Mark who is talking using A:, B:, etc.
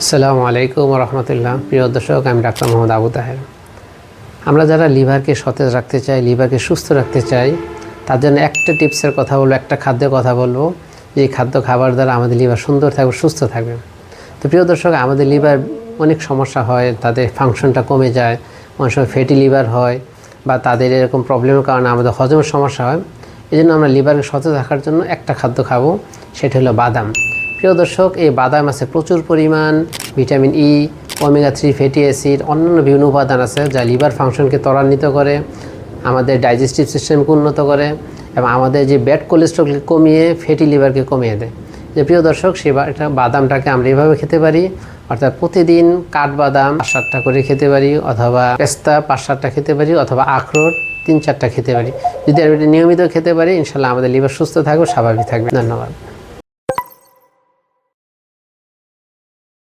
A: আসসালামু আলাইকুম রহমতুল্লাহ প্রিয় দর্শক, আমি ডাক্তার মোহাম্মদ আবু তাহের। আমরা যারা লিভারকে সতেজ রাখতে চাই, লিভারকে সুস্থ রাখতে চাই, তার জন্য একটা টিপসের কথা বলব, একটা খাদ্যের কথা বলব, যে খাদ্য খাবার দ্বারা আমাদের লিভার সুন্দর থাকবে, সুস্থ থাকবে। তো প্রিয় দর্শক, আমাদের লিভার অনেক সমস্যা হয়, তাদের ফাংশনটা কমে যায়, অনেক সময় ফ্যাটি লিভার হয়, বা তাদের এরকম প্রবলেমের কারণে আমাদের হজমের সমস্যা হয়। এই জন্য আমরা লিভারকে সতেজ রাখার জন্য একটা খাদ্য খাব, সেটা হলো বাদাম। প্রিয় দর্শক, এই বাদাম আছে প্রচুর পরিমাণ, vitamin E omega three fatty acid অন্যান্য বিভিন্ন উপাদান আছে যা লিভার ফাংশনকে ত্বরান্বিত করে, আমাদের ডাইজেস্টিভ সিস্টেমকে উন্নত করে এবং আমাদের যে ব্যাড কোলেস্ট্রলকে কমিয়ে ফ্যাটি লিভারকে কমিয়ে দেয়। যে প্রিয় দর্শক, সে এটা বাদামটাকে আমরা এভাবে খেতে পারি, অর্থাৎ প্রতিদিন কাঠবাদাম পাঁচ সাতটা করে খেতে পারি অথবা পেস্তা পাঁচ সাতটা খেতে পারি অথবা আখরোট তিন চারটা খেতে পারি। যদি আমরা এটা নিয়মিত খেতে পারি ইনশাল্লাহ আমাদের লিভার সুস্থ থাকবে, স্বাভাবিক থাকবে। ধন্যবাদ।